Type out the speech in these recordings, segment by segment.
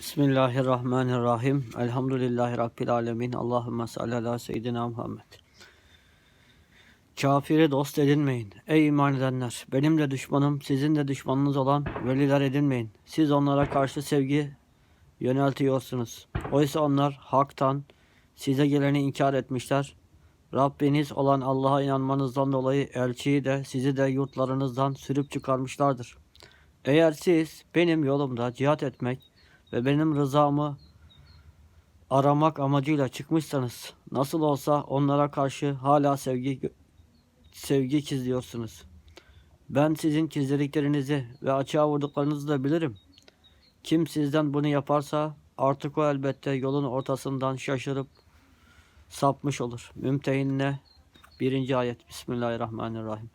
Bismillahirrahmanirrahim. Elhamdülillahi Rabbil alemin. Allahümme salli ala seyyidina Muhammed. Kafiri dost edinmeyin. Ey iman edenler! Benim de düşmanım, sizin de düşmanınız olan veliler edinmeyin. Siz onlara karşı sevgi yöneltiyorsunuz. Oysa onlar haktan size geleni inkar etmişler. Rabbiniz olan Allah'a inanmanızdan dolayı elçiyi de sizi de yurtlarınızdan sürüp çıkarmışlardır. Eğer siz benim yolumda cihat etmek ve benim rızamı aramak amacıyla çıkmışsanız nasıl olsa onlara karşı hala sevgi sevgi gizliyorsunuz. Ben sizin gizlediklerinizi ve açığa vurduklarınızı da bilirim. Kim sizden bunu yaparsa artık o elbette yolun ortasından şaşırıp sapmış olur. Mümtehinne birinci ayet. Bismillahirrahmanirrahim.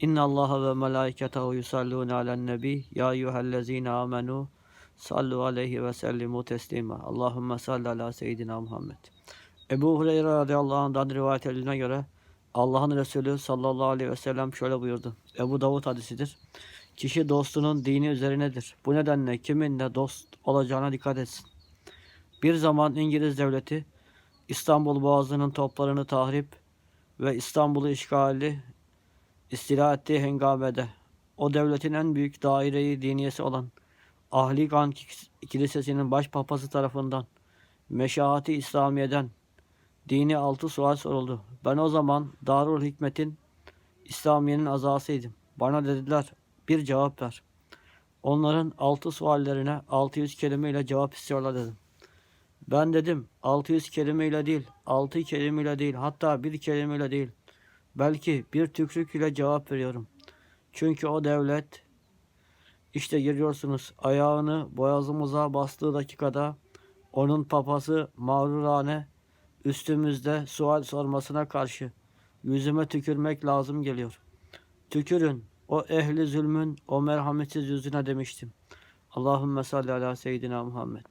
İnna Allaha ve melaiketehu yusallun alen nebi ya eyyühellezine amenu sallu aleyhi ve sellimu teslima. Allahümme salli ala seyyidina Muhammed. Ebu Hureyre radıyallahu anh'dan rivayet edildiğine göre Allah'ın Resulü sallallahu aleyhi ve sellem şöyle buyurdu. Ebu Davud hadisidir. Kişi dostunun dini üzerinedir. Bu nedenle kiminle dost olacağına dikkat etsin. Bir zaman İngiliz devleti İstanbul Boğazı'nın toplarını tahrip ve İstanbul'u işgali istila ettiği hengamede o devletin en büyük daireyi diniyesi olan Ahligan Kilisesi'nin başpapası tarafından Meşahati İslamiye'den dini altı sual soruldu. Ben o zaman Darul Hikmet'in İslamiye'nin azasıydım. Bana dediler bir cevap ver. Onların altı suallerine 600 kelimeyle cevap istiyorlar dedim. Ben dedim 600 kelimeyle değil, 6 kelimeyle değil, hatta bir kelimeyle değil. Belki bir tükrük ile cevap veriyorum. Çünkü o devlet işte giriyorsunuz ayağını boğazımıza bastığı dakikada onun papası mağrurane üstümüzde sual sormasına karşı yüzüme tükürmek lazım geliyor. Tükürün o ehli zulmün o merhametsiz yüzüne demiştim. Allahümme salli ala seyyidina Muhammed.